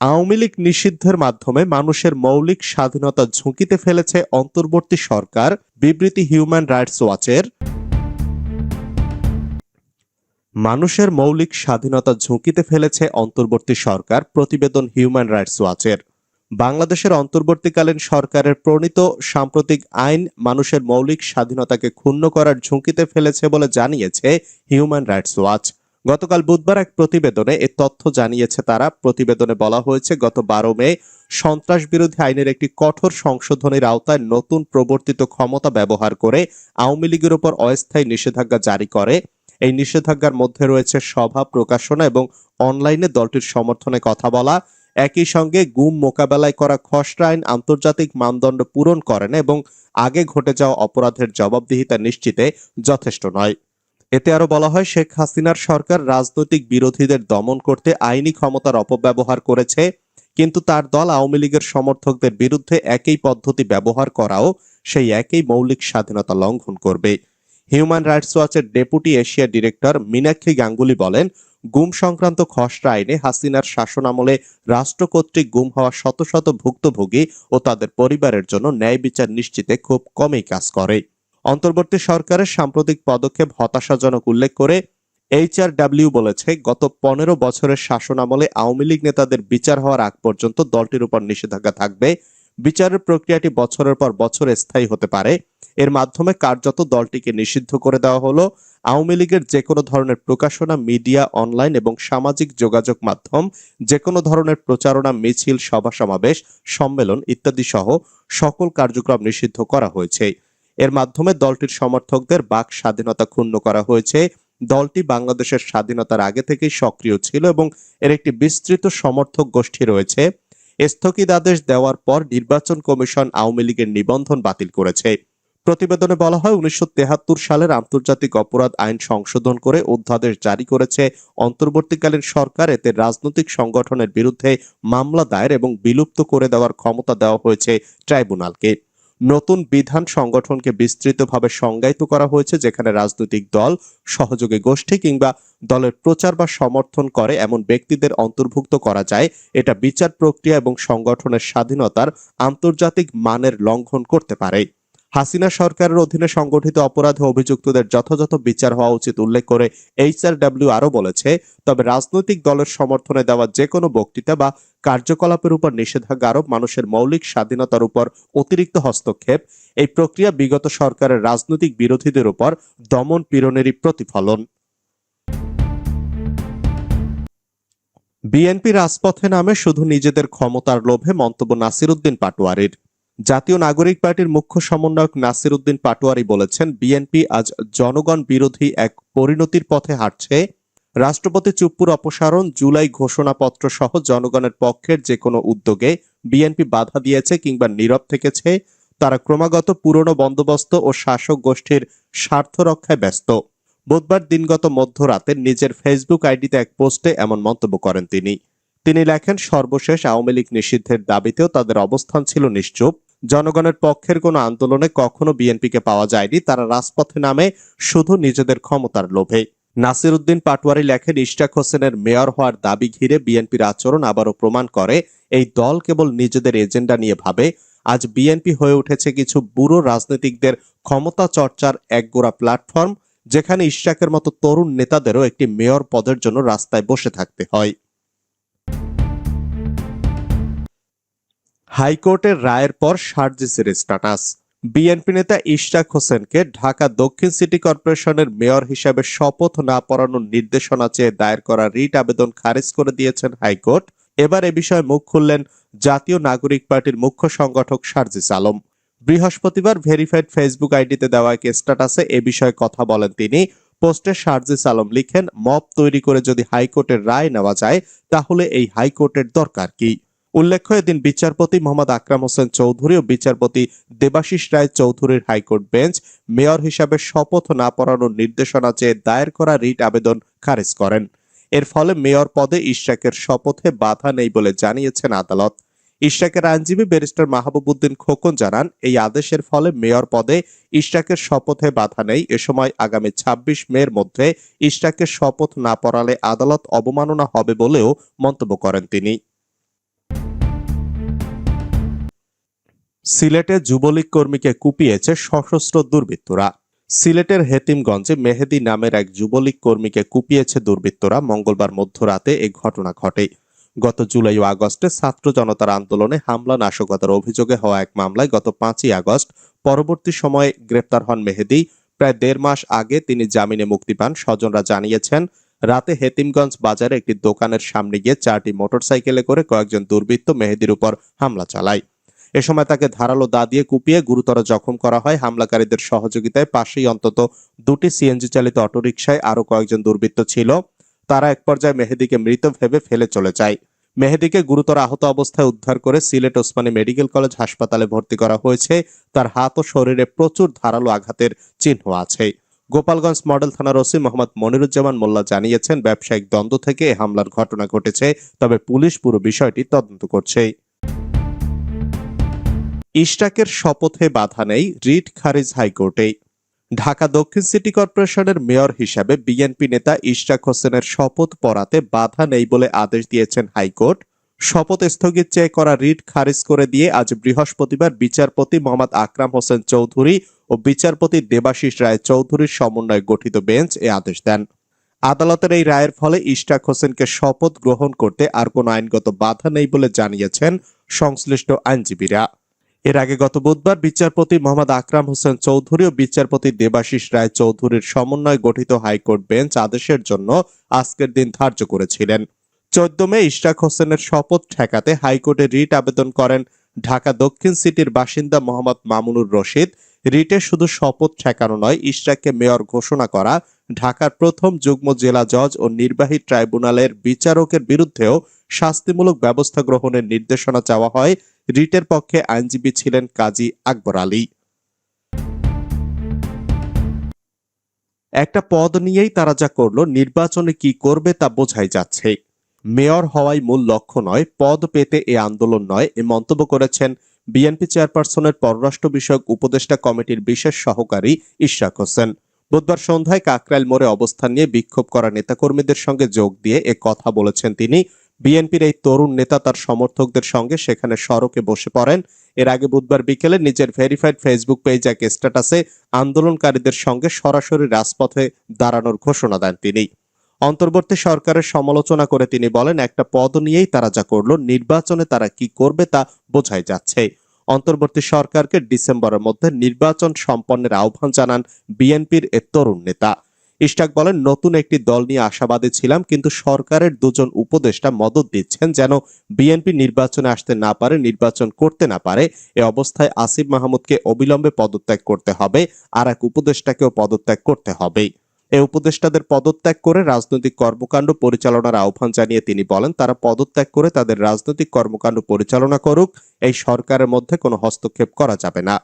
আওয়ামী লীগ নিষিদ্ধের মাধ্যমে মানুষের মৌলিক স্বাধীনতা ঝুঁকিতে ফেলেছে অন্তর্বর্তী সরকার, বিবৃতি হিউম্যান রাইটস ওয়াচের। মানুষের মৌলিক স্বাধীনতা ঝুঁকিতে ফেলেছে অন্তর্বর্তী সরকার, প্রতিবেদন হিউম্যান রাইটস ওয়াচের। বাংলাদেশের অন্তর্বর্তীকালীন সরকারের প্রণীত সাম্প্রতিক আইন মানুষের মৌলিক স্বাধীনতাকে ক্ষুণ্ণ করার ঝুঁকিতে ফেলেছে বলে জানিয়েছে হিউম্যান রাইটস ওয়াচ। গতকাল বুধবার এক প্রতিবেদনে এ তথ্য জানিয়েছে তারা। প্রতিবেদনে বলা হয়েছে, গত বারো মে সন্ত্রাস বিরোধী আইনের একটি কঠোর সংশোধনের আওতায় নতুন প্রবর্তিত ক্ষমতা ব্যবহার করে আওয়ামী লীগের উপর অস্থায়ী নিষেধাজ্ঞা জারি করে। এই নিষেধাজ্ঞার মধ্যে রয়েছে সভা প্রকাশনা এবং অনলাইনে দলটির সমর্থনে কথা বলা। একই সঙ্গে গুম মোকাবেলায় করা খসড়া আইন আন্তর্জাতিক মানদণ্ড পূরণ করে না এবং আগে ঘটে যাওয়া অপরাধের জবাবদিহিতা নিশ্চিতে যথেষ্ট নয়। এতে আরও বলা হয়, শেখ হাসিনার সরকার রাজনৈতিক বিরোধীদের দমন করতে আইনি ক্ষমতার অপব্যবহার করেছে, কিন্তু তার দল আওয়ামী লীগের সমর্থকদের বিরুদ্ধে একই পদ্ধতি ব্যবহার করাও সেই একই মৌলিক স্বাধীনতা লঙ্ঘন করবে। Human rights ওয়াচের deputy Asia director Meenakshi Ganguly বলেন, গুম সংক্রান্ত খসড়া আইনে হাসিনার শাসনামলে রাষ্ট্র কর্তৃক গুম হওয়া শত শত ভুক্তভোগী ও তাদের পরিবারের জন্য ন্যায় বিচার নিশ্চিতে খুব কমই কাজ করে। অন্তর্বর্তী সরকারের সাম্প্রতিক পদক্ষেপ হতাশাজনক উল্লেখ করে এইচআরডব্লিউ বলেছে, গত পনেরো বছরের শাসনামলে আওয়ামী লীগ নেতাদের বিচার হওয়ার আগ পর্যন্ত দলটির উপর নিষেধাজ্ঞা থাকবে। বিচারের প্রক্রিয়াটি বছরের পর বছর স্থায়ী হতে পারে। এর মাধ্যমে কার্যত দলটিকে নিষিদ্ধ করে দেওয়া হলো। আওয়ামী লীগের যে কোনো ধরনের প্রকাশনা, মিডিয়া, অনলাইন এবং সামাজিক যোগাযোগ মাধ্যম যে কোনো ধরনের প্রচারণা, মিছিল সভা সমাবেশ সম্মেলন ইত্যাদি সহ সকল কার্যক্রম নিষিদ্ধ করা হয়েছে। এর মাধ্যমে দলটির সমর্থকদের বাক স্বাধীনতা ক্ষুণ্ণ করা হয়েছে। দলটি বাংলাদেশের স্বাধীনতার আগে থেকেই সক্রিয় ছিল এবং এর একটি বিস্তৃত সমর্থক গোষ্ঠী রয়েছে। স্থগিতাদেশ দেওয়ার পর নির্বাচন কমিশন আওয়ামী লীগের নিবন্ধন বাতিল করেছে। প্রতিবেদনে বলা হয়, উনিশশো সালের আন্তর্জাতিক অপরাধ আইন সংশোধন করে অধ্যাদেশ জারি করেছে। অন্তর্বর্তীকালীন সরকার এতে রাজনৈতিক সংগঠনের বিরুদ্ধে মামলা দায়ের এবং বিলুপ্ত করে দেওয়ার ক্ষমতা দেওয়া হয়েছে ট্রাইব্যুনালকে। নতুন বিধান সংগঠনকে বিস্তৃতভাবে সংজ্ঞায়িত করা হয়েছে, যেখানে রাজনৈতিক দল, সহযোগী গোষ্ঠী কিংবা দলের প্রচার বা সমর্থন করে এমন ব্যক্তিদের অন্তর্ভুক্ত করা যায়। এটা বিচার প্রক্রিয়া এবং সংগঠনের স্বাধীনতার আন্তর্জাতিক মানের লঙ্ঘন করতে পারে। হাসিনা সরকারের অধীনে সংগঠিত অপরাধে অভিযুক্তদের যথাযথ বিচার হওয়া উচিত উল্লেখ করে এইচআরডব্লিউ আরও বলেছে, তবে রাজনৈতিক দলের সমর্থনে দেওয়া যে কোনো বক্তৃতা বা কার্যকলাপের উপর নিষেধাজ্ঞা আরোপ মানুষের মৌলিক স্বাধীনতার উপর অতিরিক্ত হস্তক্ষেপ। এই প্রক্রিয়া বিগত সরকারের রাজনৈতিক বিরোধীদের উপর দমন পীড়নেরই প্রতিফলন। বিএনপি রাজপথে নামে শুধু নিজেদের ক্ষমতার লোভে মন্তব্য নাসিরুদ্দিন পাটোয়ারির। জাতীয় নাগরিক পার্টির মুখ্য সমন্বয়ক নাসির উদ্দিন পাটোয়ারি বলেছেন, বিএনপি আজ জনগণ বিরোধী এক পরিণতির পথে হাঁটছে। রাষ্ট্রপতি চুপ্পুর অপসারণ, জুলাই ঘোষণাপত্র সহ জনগণের পক্ষের যে কোনো উদ্যোগে বিএনপি বাধা দিয়েছে কিংবা নীরব থেকেছে, তারা ক্রমাগত পুরনো বন্দোবস্ত ও শাসক গোষ্ঠীর স্বার্থ রক্ষায় ব্যস্ত। বুধবার দিনগত মধ্যরাতে নিজের ফেসবুক আইডিতে এক পোস্টে এমন মন্তব্য করেন তিনি। তিনি লেখেন, সর্বশেষ আওয়ামী লীগ নিষিদ্ধের দাবিতেও তাদের অবস্থান ছিল নিশ্চুপ। জনগণের পক্ষের কোনো আন্দোলনে কখনো বিএনপিকে পাওয়া যায়নি, তারা রাজপথে নামে শুধু নিজেদের ক্ষমতার লোভে। নাসির উদ্দিন পাটোয়ারি লেখেন ইশটাক হোসেনের মেয়র হওয়ার দাবি ঘিরে বিএনপির আচরণ আবারও প্রমাণ করে, এই দল কেবল নিজেদের এজেন্ডা নিয়ে ভাবে, আজ বিএনপি হয়ে উঠেছে কিছু বুড়ো রাজনীতিকদের ক্ষমতা চর্চার একগোড়া প্ল্যাটফর্ম, যেখানে ইশরাকের মতো তরুণ নেতাদেরও একটি মেয়র পদের জন্য রাস্তায় বসে থাকতে হয়। হাইকোর্টের রায়ের পর সার্জিসের স্ট্যাটাস। বিএনপি নেতা ইশরাক হোসেনকে ঢাকা দক্ষিণ সিটি কর্পোরেশনের মেয়র হিসাবে শপথ না পড়ানোর নির্দেশনা চেয়ে দায়ের করা রিট আবেদন খারিজ করে দিয়েছেন হাইকোর্ট। এবার এ বিষয়ে মুখ খুললেন জাতীয় নাগরিক পার্টির মুখ্য সংগঠক সার্জিস আলম। বৃহস্পতিবার ভেরিফাইড ফেসবুক আইডিতে দেওয়া এক স্ট্যাটাসে এ বিষয়ে কথা বলেন তিনি। পোস্টে সার্জিস আলম লিখেন, মব তৈরি করে যদি হাইকোর্টের রায় নেওয়া যায়, তাহলে এই হাইকোর্টের দরকার কি? উল্লেখ্য, এদিন বিচারপতি মোহাম্মদ আকরাম হোসেন চৌধুরী ও বিচারপতি দেবাশিস রায় চৌধুরীর হাইকোর্ট বেঞ্চ মেয়র হিসাবে শপথ না পড়ানোর নির্দেশনা চেয়ে দায়ের করা রিট আবেদন খারিজ করেন। এর ফলে মেয়র পদে ইশরাকের শপথে বাধা নেই বলে জানিয়েছেন আদালত। ইশরাকের আইনজীবী ব্যারিস্টার মাহবুবুদ্দিন খোকন জানান, এই আদেশের ফলে মেয়র পদে ইশরাকের শপথে বাধা নেই। এ সময় আগামী ২৬ মের মধ্যে ইশরাকের শপথ না পড়ালে আদালত অবমাননা হবে বলেও মন্তব্য করেন তিনি। সিলেটে যুবলীগ কর্মীকে কুপিয়েছে সশস্ত্র দুর্বৃত্তরা। সিলেটের হেতিমগঞ্জে মেহেদি নামের এক যুবলীগ কর্মীকে কুপিয়েছে দুর্বৃত্তরা। মঙ্গলবার মধ্যরাতে এই ঘটনা ঘটে। গত জুলাই ও আগস্টে ছাত্র জনতার আন্দোলনে হামলা নাশকতার অভিযোগে হওয়া এক মামলায় গত পাঁচই আগস্ট পরবর্তী সময়ে গ্রেপ্তার হন মেহেদি। প্রায় দেড় মাস আগে তিনি জামিনে মুক্তি পান। স্বজনরা জানিয়েছেন, রাতে হেতিমগঞ্জ বাজারে একটি দোকানের সামনে গিয়ে চারটি মোটরসাইকেলে করে কয়েকজন দুর্বৃত্ত মেহেদির উপর হামলা চালায়। এ সময় তাকে ধারালো দা দিয়ে কুপিয়ে গুরুতর জখম করা হয়। হামলাকারীদের সহযোগিতায় পাশেই অন্তত দুটি সিএনজি চালিত অটোরিকশায় আরও কয়েকজন দুর্বৃত্ত ছিল। তারা এক পর্যায়ে মেহেদিকে মৃত ভেবে ফেলে চলে যায়। মেহেদিকে গুরুতর আহত অবস্থায় উদ্ধার করে সিলেট ওসমানী মেডিকেল কলেজ হাসপাতালে ভর্তি করা হয়েছে। তার হাত ও শরীরে প্রচুর ধারালো আঘাতের চিহ্ন আছে। গোপালগঞ্জ মডেল থানার ওসি মোহাম্মদ মনিরুজ্জামান মোল্লা জানিয়েছেন, ব্যবসায়িক দ্বন্দ্ব থেকে এ হামলার ঘটনা ঘটেছে, তবে পুলিশ পুরো বিষয়টি তদন্ত করছে। ইশরাকের শপথে বাধা নেই রিট খারিজ হাইকোর্টে। ঢাকা দক্ষিণ সিটি কর্পোরেশনের মেয়র হিসাবে বিএনপি নেতা ইশরাক হোসেনের শপথ পড়াতে বাধা নেই বলে আদেশ দিয়েছেন হাইকোর্ট। শপথ স্থগিত চেয়ে করা রিট খারিজ করে দিয়ে আজ বৃহস্পতিবার বিচারপতি মোহাম্মদ আকরাম হোসেন চৌধুরী ও বিচারপতি দেবাশিস রায় চৌধুরীর সমন্বয়ে গঠিত বেঞ্চ এ আদেশ দেন। আদালতের এই রায়ের ফলে ইশরাক হোসেনকে শপথ গ্রহণ করতে আর কোনো আইনগত বাধা নেই বলে জানিয়েছেন সংশ্লিষ্ট আইনজীবীরা। এর আগে গত বুধবার বিচারপতি মোহাম্মদ আকরাম হোসেন চৌধুরী ও বিচারপতি দেবাশিস রায় চৌধুরীর সমন্বয়ে গঠিত হাইকোর্ট বেঞ্চ আদেশের জন্য আজকের দিন ধার্য করেছিলেন। চোদ্দ মে ইশরাক হোসেনের শপথ ঠেকাতে হাইকোর্টে রিট আবেদন করেন ঢাকা দক্ষিণ সিটির বাসিন্দা মোহাম্মদ মামুনুর রশিদ। রিটে শুধু শপথ ঠেকানো নয়, ইশরাককে মেয়র ঘোষণা করা, ঢাকার প্রথম যুগ্ম জেলা জজ ও নির্বাহী ট্রাইব্যুনালের বিচারকের বিরুদ্ধেও শাস্তিমূলক ব্যবস্থা গ্রহণের নির্দেশনা চাওয়া হয়। রিটের পক্ষে আইনজীবী ছিলেন কাজী আকবর আলী। একটা পদ নিয়েই তারা যা করল, নির্বাচনে কি করবে তা বোঝাই যাচ্ছে। মেয়র হওয়াই মূল লক্ষ্য নয়, পদ পেতে এ আন্দোলন নয়। এ মন্তব্য করেছেন বিএনপি চেয়ারপারসনের পররাষ্ট্র বিষয়ক উপদেষ্টা কমিটির বিশেষ সহকারী ইশরাক হোসেন। বুধবার সন্ধ্যায় কাকরাইল মোড়ে অবস্থান নিয়ে বিক্ষোভ করা নেতাকর্মীদের সঙ্গে যোগ দিয়ে এ কথা বলেছেন তিনি। বিএনপির এই তরুণ নেতা তার সমর্থকদের সঙ্গে সেখানে সড়কে বসে পড়েন। এর আগে বুধবার বিকেলে নিজের ভেরিফাইড ফেসবুক পেজ এক স্ট্যাটাসে আন্দোলনকারীদের সঙ্গে সরাসরি রাজপথে দাঁড়ানোর ঘোষণা দেন তিনি। অন্তর্বর্তী সরকারের সমালোচনা করে তিনি বলেন, একটা পদ নিয়েই তারা যা করল, নির্বাচনে তারা কি করবে তা বোঝাই যাচ্ছে। অন্তর্বর্তী সরকারকে ডিসেম্বরের মধ্যে নির্বাচন সম্পন্নের আহ্বান জানান বিএনপির এ তরুণ নেতা। ইস্টাক বলেন, নতুন একটি দল নিয়ে আশাবাদী ছিলাম, কিন্তু সরকারের দুজন উপদেষ্টা মদত দিচ্ছেন যেন বিএনপি নির্বাচনে আসতে না পারে, নির্বাচন করতে না পারে। এ অবস্থায় আসিফ মাহমুদকে অবিলম্বে পদত্যাগ করতে হবে, আর এক উপদেষ্টাকেও পদত্যাগ করতে হবে। এই উপদেষ্টাদের পদত্যাগ করে রাজনৈতিক কর্মকাণ্ড পরিচালনার আহ্বান জানিয়ে তিনি বলেন, তারা পদত্যাগ করে তাদের রাজনৈতিক কর্মকাণ্ড পরিচালনা করুক, এই সরকারের মধ্যে কোনো হস্তক্ষেপ করা যাবে না।